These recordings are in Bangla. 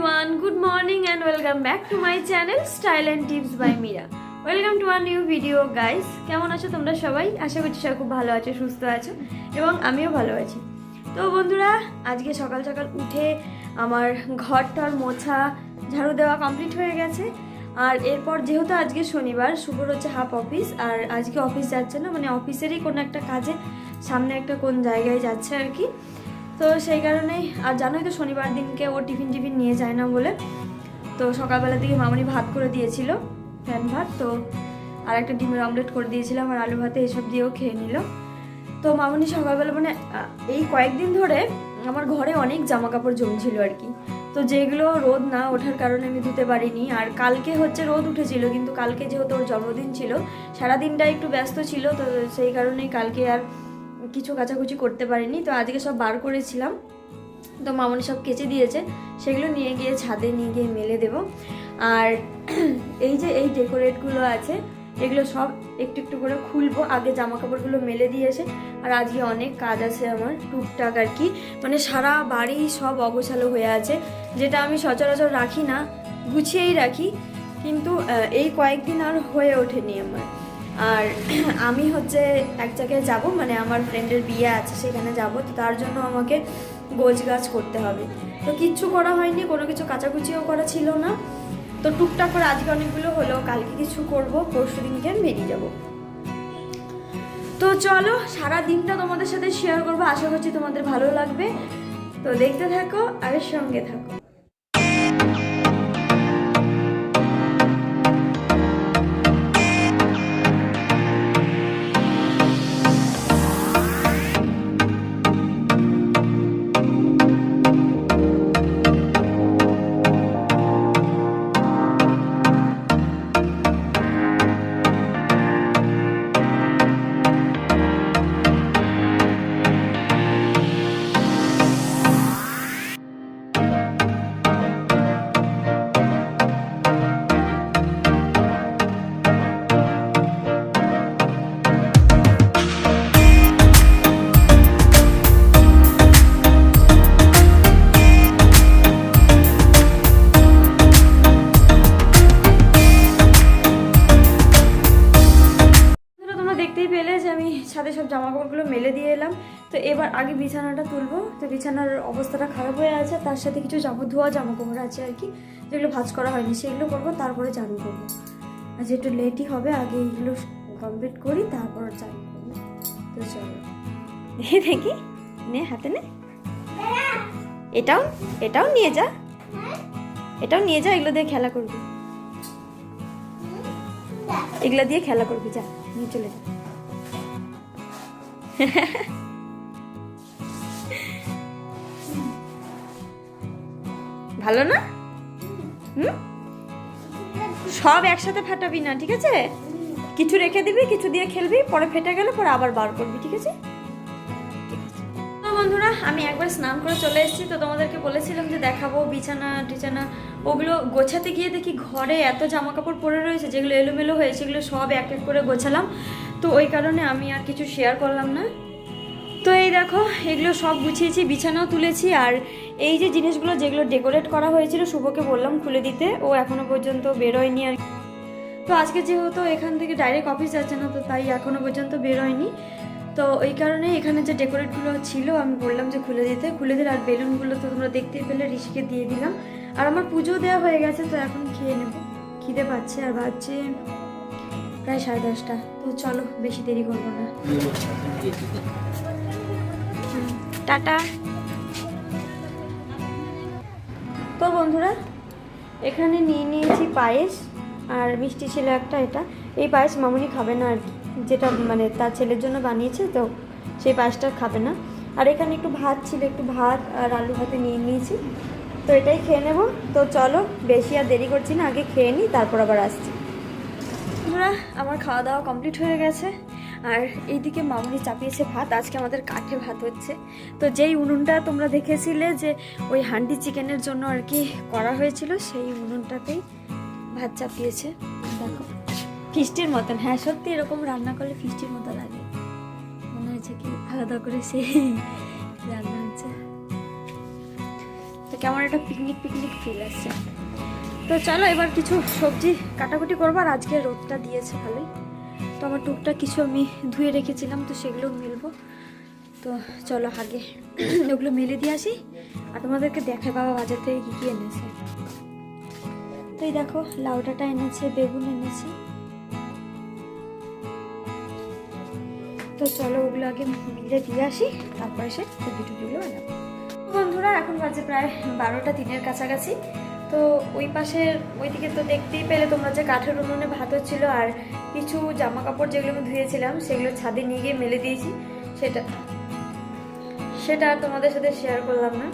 Everyone good morning and welcome back to my channel style and tips by Meera welcome to our new video guys কেমন আছো তোমরা সবাই? আশা করছি সবাই খুব ভালো আছো, সুস্থ আছো এবং আমিও ভালো আছি। তো বন্ধুরা, আজকে সকাল সকাল উঠে আমার ঘরটার মোছা, ঝাড়ু দেওয়া কমপ্লিট হয়ে গেছে। আর এরপর যেহেতু আজকে শনিবার, শুভর হচ্ছে হাফ অফিস আর আজকে অফিস যাচ্ছে না মানে অফিসেরই কোনো একটা কাজে সামনে একটা কোন জায়গায় যাচ্ছে আর কি। তো সেই কারণেই, আর জানোই তো শনিবার দিনকে ও টিফিন টিফিন নিয়ে যায় না বলে। তো সকালবেলা থেকে মামনি ভাত করে দিয়েছিল, ফ্যান ভাত, তো আর একটা ডিমের অমলেট করে দিয়েছিলাম আর আলু ভাতে এসব দিয়েও খেয়ে নিল। তো মামনি সকালবেলা মানে এই কয়েকদিন ধরে আমার ঘরে অনেক জামা কাপড় জমছিল আর কি। তো যেগুলো রোদ না ওঠার কারণে আমি ধুতে পারিনি। আর কালকে হচ্ছে রোদ উঠেছিল, কিন্তু কালকে যেহেতু ওর জন্মদিন ছিল, সারাদিনটা একটু ব্যস্ত ছিল, তো সেই কারণেই কালকে আর কিছু কাচাকুচি করতে পারিনি, তো আজকে সব বার করেছিলাম। তো মামনি সব কেচে দিয়েছে, সেগুলো নিয়ে গিয়ে ছাদে নিয়ে গিয়ে মেলে দেব। আর এই যে এই ডেকোরেটগুলো আছে, এগুলো সব একটু একটু করে খুলবো, আগে জামা কাপড়গুলো মেলে দিয়েছে আর আজকে অনেক কাজ আছে আমার, টুকটাক আর কি। মানে সারা বাড়ি সব অগোছালো হয়ে আছে, যেটা আমি সচরাচর রাখি না, গুছিয়েই রাখি। কিন্তু এই কয়েকদিন আর হয়ে ওঠেনি আমার। আর আমি হচ্ছে এক জায়গায় যাব মানে আমার ফ্রেন্ডের বিয়ে আছে, সেখানে যাব, তো তার জন্য আমাকে গোছ গাছ করতে হবে। তো কিচ্ছু করা হয়নি, কোনো কিছু কাচাকুচিও করা ছিল না। তো টুকটাক করে আজকে অনেকগুলো হলো, কালকে কিছু করব, পরশু দিনকে আমি বেরিয়ে যাব। তো চলো, সারা দিনটা তোমাদের সাথে শেয়ার করব, আশা করছি তোমাদের ভালো লাগবে। তো দেখতে থাকো, আর সঙ্গে থাকো। তো এবার আগে বিছানাটা তুলবো। তো বিছানার অবস্থাটা খারাপ হয়ে আছে, তার সাথে কিছু জামা ধোয়া জামা কাপড় আছে আর কি, যেগুলো ভাঁজ করা হয়নি, সেগুলো করব, তারপরে চান করব। আর যেটু লেটই হবে, আগে এগুলো কমপ্লিট করি, তারপর চান করব। তো চলো। দেখি, নে হাতে নে। এটাও এটাও নিয়ে যা। এটাও নিয়ে যা, এগুলো দিয়ে খেলা করবি। এগুলা দিয়ে খেলা করবি, যা, নিয়ে চলে যা। ভালো না? হুম? সব একসাথে ফাটাবি না, ঠিক আছে? কিছু রেখে দিবি, কিছু দিয়ে খেলবি, পরে ফেটে গেলে পরে আবার বার করবি, ঠিক আছে? বন্ধুরা, আমি একবার স্নান করে চলে এসেছি, তো তোমাদেরকে বলেছিলাম যে দেখাবো বিছানা, টিছানা, ওগুলো গোছাতে গিয়ে দেখি ঘরে এত জামা কাপড় পরে রয়েছে, যেগুলো এলোমেলো হয়ে সেগুলো সব এক এক করে গোছালাম। তো ওই কারণে আমি আর কিছু শেয়ার করলাম না। তো এই দেখো, এগুলো সব গুছিয়েছি, বিছানাও তুলেছি, আর এই যে জিনিসগুলো যেগুলো ডেকোরেট করা হয়েছিল, শুভকে বললাম খুলে দিতে, ও এখনও পর্যন্ত বেরোয়নি আর তো আজকে যেহেতু এখান থেকে ডাইরেক্ট অফিস যাচ্ছে না, তো তাই এখনও পর্যন্ত বেরোয়নি। তো ওই কারণে এখানে যে ডেকোরেটগুলো ছিল, আমি বললাম যে খুলে দিতে, খুলে দিলে আর বেলুনগুলো তো তোমরা দেখতেই পেলে, ঋষিকে দিয়ে দিলাম। আর আমার পুজো দেওয়া হয়ে গেছে, তো এখন খেয়ে নেব। খিদে পাচ্ছে আর বাজছে প্রায় সাড়ে দশটা। তো চলো, বেশি দেরি করব না। টাটা। তো বন্ধুরা, এখানে নিয়ে নিয়েছি পায়েস, আর মিষ্টি ছিল একটা এটা। এই পায়েস মামুনি খাবে না আর যেটা মানে তার ছেলের জন্য বানিয়েছে, তো সেই পায়েসটা খাবে না। আর এখানে একটু ভাত ছিল, একটু ভাত আর আলু ভাতে নিয়ে নিয়েছি। তো এটাই খেয়ে নেব। তো চলো, বেশি আর দেরি করছি না, আগে খেয়ে নিই, তারপর আবার আসছি। আমার খাওয়া দাওয়া কমপ্লিট হয়ে গেছে। আর এইদিকে মামুনি চাপিয়েছে ভাত, আজকে আমাদের কাঠে ভাত হচ্ছে। তো যেই উনুনটা তোমরা দেখেছিলে যে ওই হান্ডি চিকেনের জন্য আর কি করা হয়েছিল, সেই উনুনটাতেই ভাত চাপিয়েছে। দেখো, ফিস্টির মতন। হ্যাঁ সত্যি এরকম রান্না করলে ফিস্টির মতো লাগে। মনে হয়েছে কি আলাদা করে সেই রান্না হচ্ছে। তো কেমন একটা পিকনিক পিকনিক ফিল আসছে। তো চলো এবার কিছু সবজি কাটাকুটি করব, আর আজকে রোদটা দিয়েছে ভালোই। তো আমার টুকটাক কিছু আমি ধুয়ে রেখেছিলাম, তো সেগুলো মেলবো। তো চলো আগে ওগুলো মেলে দিয়ে আসি। আর তোমাদেরকে দেখায় বাবা বাজার থেকে কী কী এনেছে। তো এই দেখো লাউ ডাঁটা এনেছে, বেগুন এনেছে। তো চলো ওগুলো আগে মিলে দিয়ে আসি, তারপরে সে ভিডিওগুলো বানাবো। বন্ধুরা, এখন বাজে প্রায় বারোটা, দিনের কাছাকাছি। তো ওই পাশের ওইদিকে তো দেখতেই পেলে তোমরা যে কাঠের উনুনে ভাত হচ্ছিল আর কিছু জামা কাপড় যেগুলো আমি ধুয়েছিলাম, সেগুলো ছাদে নিয়ে গিয়ে মেলে দিয়েছি। সেটা সেটা আর তোমাদের সাথে শেয়ার করলাম না।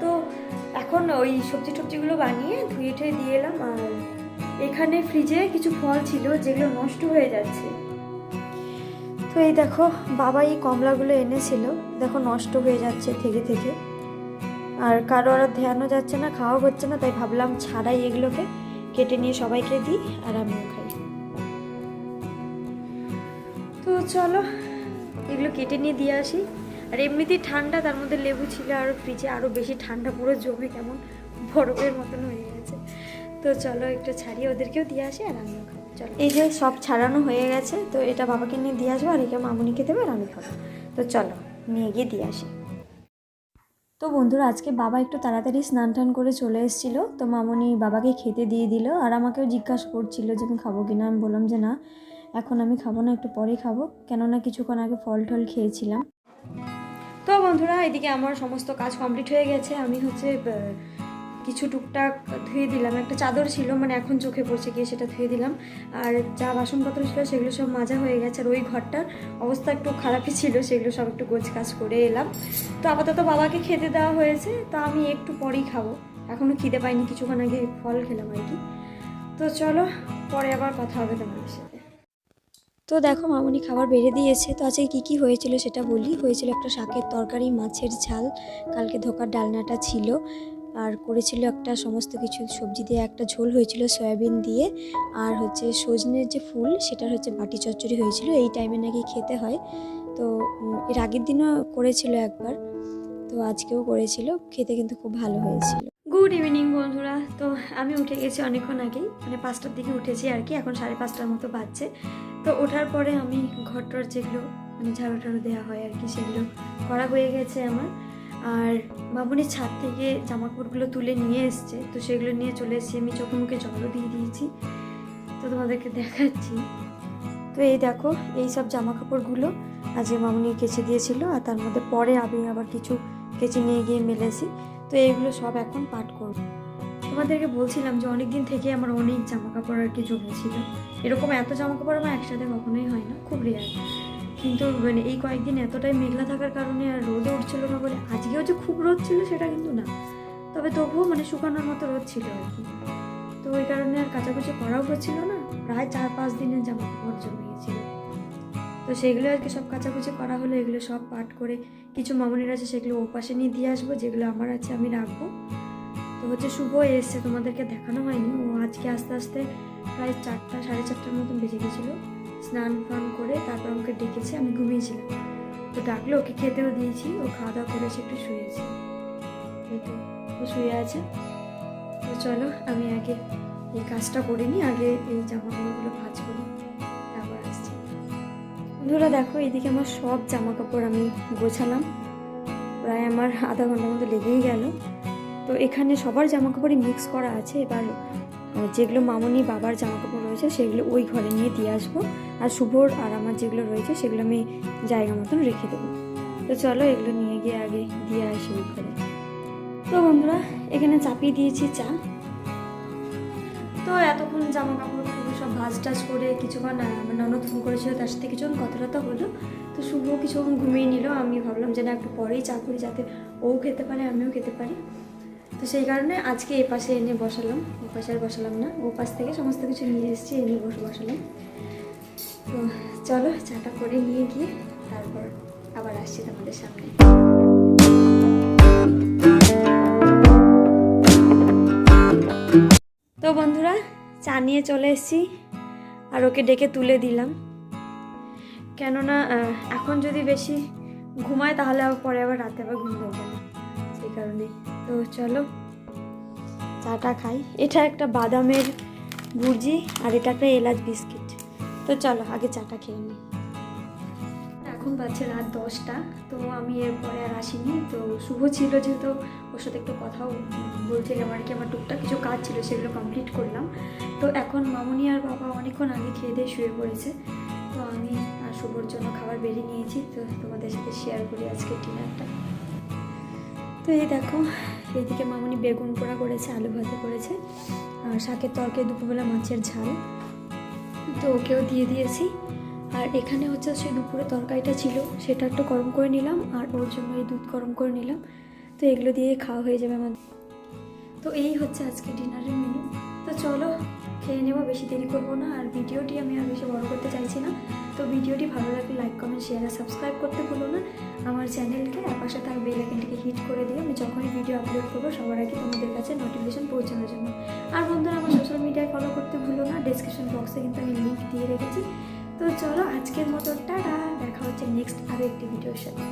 তো এখন ওই সবজি টবজিগুলো বানিয়ে ধুয়ে ঠুয়ে দিয়ে এলাম আর এখানে ফ্রিজে কিছু ফল ছিল যেগুলো নষ্ট হয়ে যাচ্ছে। তো এই দেখো, বাবা এই কমলাগুলো এনেছিল। দেখো নষ্ট হয়ে যাচ্ছে থেকে থেকে। আর কারও আর ধ্যানও যাচ্ছে না খাওয়া হচ্ছে না, তাই ভাবলাম ছাড়াই এগুলোকে কেটে নিয়ে সবাইকে দিই আর আমিও খাই। তো চলো, এগুলো কেটে নিয়ে দিয়ে আসি। আর এমনিতেই ঠান্ডা, তার মধ্যে লেবু ছিল আর ফ্রিজে আরও বেশি ঠান্ডা, পুরো জমে কেমন বরফের মতন হয়ে গেছে। তো চলো একটু ছাড়িয়ে ওদেরকেও দিয়ে আসি আর আমিও খাব। চলো। এই যে সব ছাড়ানো হয়ে গেছে, তো এটা বাবাকে নিয়ে দিয়ে আসব আর একে মামুনিকে দেবে আর আমি খাব। তো চলো, নিয়ে গিয়ে দিয়ে আসি। তো বন্ধুরা, আজকে বাবা একটু তাড়াতাড়ি স্নান টান করে চলে এসেছিল। তো মামনি বাবাকে খেতে দিয়ে দিল আর আমাকেও জিজ্ঞাসা করছিল যে আমি খাব কিনা। আমি বললাম যে না, এখন আমি খাব না, একটু পরেই খাব। কেননা কিছুক্ষণ আগে ফল টল খেয়েছিলাম। তো বন্ধুরা, এদিকে আমার সমস্ত কাজ কমপ্লিট হয়ে গেছে। আমি হচ্ছে কিছু টুকটাক ধুয়ে দিলাম। একটা চাদর ছিল মানে এখন চোখে পড়ছে গিয়ে সেটা ধুয়ে দিলাম। আর যা বাসনপত্র ছিল সেগুলো সব মাজা হয়ে গেছে। আর ওই ঘরটার অবস্থা একটু খারাপই ছিল, সেগুলো সব একটু গোছ কাজ করে এলাম। তো আপাতত বাবাকে খেতে দেওয়া হয়েছে, তো আমি একটু পরেই খাব। এখনও খিদে পাইনি, কিছুক্ষণ আগে ফল খেলাম আর কি। তো চলো, পরে আবার কথা হবে তোমাদের সাথে। তো দেখো, মামুনি খাবার বেড়ে দিয়েছে। তো আজকে কী কী হয়েছিল সেটা বলি। হয়েছিল একটা শাকের তরকারি, মাছের ঝাল, কালকে ধোকার ডালনাটা ছিল। আর করেছিল একটা সমস্ত কিছু, সবজি দিয়ে একটা ঝোল হয়েছিল সয়াবিন দিয়ে। আর হচ্ছে সজনের যে ফুল, সেটার হচ্ছে বাটি চচ্চড়ি হয়েছিল, এই টাইমে নাকি খেতে হয়। তো এর আগের দিনও করেছিল একবার, তো আজকেও করেছিল, খেতে কিন্তু খুব ভালো হয়েছিল। গুড ইভিনিং বন্ধুরা, তো আমি উঠে গেছি অনেকক্ষণ আগেই মানে পাঁচটার দিকে উঠেছি আর কি, এখন সাড়ে পাঁচটার মতো বাজছে। তো ওঠার পরে আমি ঘরটর যেগুলো মানে ঝাড়ু টাড়ু দেওয়া হয় আর কি, সেগুলো করা হয়ে গেছে আমার। আর মামুনির ছাদ থেকে জামা কাপড়গুলো তুলে নিয়ে এসছে। তো সেগুলো নিয়ে চলে এসেছি। আমি চোখে মুখে জলও দিয়ে দিয়েছি। তো তোমাদেরকে দেখাচ্ছি। তো এই দেখো, এই সব জামা কাপড়গুলো আজকে মামুনি কেচে দিয়েছিল আর তার মধ্যে পরে আমি আবার কিছু কেচে নিয়ে গিয়ে মেলেছি। তো এইগুলো সব এখন পাট করব। তোমাদেরকে বলছিলাম যে অনেক দিন থেকে আমার অনেক জামা কাপড় আর কি জমেছিল। এরকম এত জামা কাপড় আমার একসাথে কখনোই হয় না। খুব রেয়ার কিন্তু মানে এই কয়েকদিন এতটাই মেঘলা থাকার কারণে আর রোদে উঠছিল না বলে আজকেও যে খুব রোদ ছিল সেটা কিন্তু না। তবে তবুও মানে শুকানোর মতো রোদ ছিল আর কি। তো ওই কারণে আর কাচাকুচি করাও হচ্ছিল না, প্রায় চার পাঁচ দিনের জামা কাপড় জমে গেছিল তো সেগুলো আর কি সব কাচাকুচি করা হলো, এগুলো সব পাট করে কিছু মামনির আছে সেগুলো ও পাশে নিয়ে দিয়ে আসব, যেগুলো আমার আছে আমি রাখব। তো হচ্ছে শুভ এসছে, তোমাদেরকে দেখানো হয়নি, ও আজকে আস্তে আস্তে প্রায় চারটা, সাড়ে চারটার মতন বেজে গেছিল। স্নান ফান করে তারপর আমাকে ডেকেছে, আমি ঘুমিয়েছিলাম। তো ডাকলো, ওকে খেতেও দিয়েছি, ও খাওয়া দাওয়া করেছে একটু শুয়েছে। ও শুয়ে আছে। তো চলো, আমি আগে এই কাজটা করে নিই, আগে এই জামা কাপড়গুলো ভাজ করি, তারপর আসছি। বন্ধুরা, দেখো এদিকে আমার সব জামা কাপড় আমি গোছালাম। প্রায় আমার আধা ঘণ্টার মতো লেগেই গেল। তো এখানে সবার জামা কাপড়ই মিক্স করা আছে। এবার যেগুলো মামনি বাবার জামা কাপড় রয়েছে, সেগুলো ওই ঘরে নিয়ে দিয়ে আসব। আর শুভর আর আমার যেগুলো রয়েছে, সেগুলো আমি জায়গা মতন রেখে দেবো। তো চলো এগুলো নিয়ে গিয়ে আগে দিয়ে আসি ওই ঘরে। তো বন্ধুরা, এখানে চাপিয়ে দিয়েছি চা। তো এতক্ষণ জামা কাপড় সব ভাজ টাজ করে কিছুক্ষণ আমার ননদ ফোন করেছিল, তার সাথে কিছুক্ষণ কথা হলো। তো শুভ কিছুক্ষণ ঘুমিয়ে নিল, আমি ভাবলাম যে না, একটু পরেই চা করি যাতে ও খেতে পারে, আমিও খেতে পারি। তো সেই কারণে আজকে এ পাশে এনে বসালাম। ও পাশে আর বসালাম না। ও পাশ থেকে সমস্ত কিছু নিয়ে এসেছি এনে বসে বসালাম। তো চলো, চাটা করে নিয়ে গিয়ে তারপর আবার আসছি তোমাদের সামনে। তো বন্ধুরা, চা নিয়ে চলে এসেছি আর ওকে ডেকে তুলে দিলাম। কেননা এখন যদি বেশি ঘুমায় তাহলে আবার পরে আবার রাতে আবার ঘুম ধরবে না। সেই কারণে তো চলো, চাটা খাই। এটা একটা বাদামের ভুর্জি আর এটা একটা এলাচ বিস্কিট। তো চলো, আগে চাটা খেয়ে নিই। এখন বাজছে রাত দশটা, তো আমি এরপরে আর আসিনি। তো শুভ ছিল যেহেতু, ওর সাথে একটু কথাও বলছিলাম আর কি, আমার টুকটাক কিছু কাজ ছিল, সেগুলো কমপ্লিট করলাম। তো এখন মামুনি আর বাবা অনেকক্ষণ আগে খেয়ে দিয়ে শুয়ে পড়েছে। তো আমি আর শুভর জন্য খাবার বেরিয়ে নিয়েছি, তো তোমাদের সাথে শেয়ার করি আজকে ডিনারটা তো এই দেখো, এদিকে মামুনি বেগুন পোড়া করেছে, আলু ভাজা করেছে, আর শাকের তরকে দুপুরবেলা মাছের ঝাল। তো ওকেও দিয়ে দিয়েছি। আর এখানে হচ্ছে সেই দুপুরে তরকারিটা ছিল, সেটা একটু গরম করে নিলাম, আর ওর জন্য এই দুধ গরম করে নিলাম। তো এগুলো দিয়ে খাওয়া হয়ে যাবে আমাদের। তো এই হচ্ছে আজকে ডিনারের মেনু তো চলো, খেয়ে নেব, বেশি দেরি করব না, আর ভিডিওটি আমি আর বেশি বড় করতে তো ভিডিওটি ভালো লাগলে লাইক, কমেন্ট শেয়ার আর সাবস্ক্রাইব করতে ভুলো না। আমার চ্যানেলকে আর পাশে থাকা বেল আইকনটিকে হিট করে দিয়ে আমি যখনই ভিডিও আপলোড করব, সবার আগে তোমাদের কাছে নোটিফিকেশন পৌঁছানোর জন্য। আর বন্ধুরা, আমার সোশ্যাল মিডিয়ায় ফলো করতে ভুলো না। ডিসক্রিপশন বক্সে কিন্তু আমি লিঙ্ক দিয়ে রেখেছি। তো চলো আজকের মতো টাটা। দেখা হচ্ছে নেক্সট আরও একটি ভিডিওর সাথে।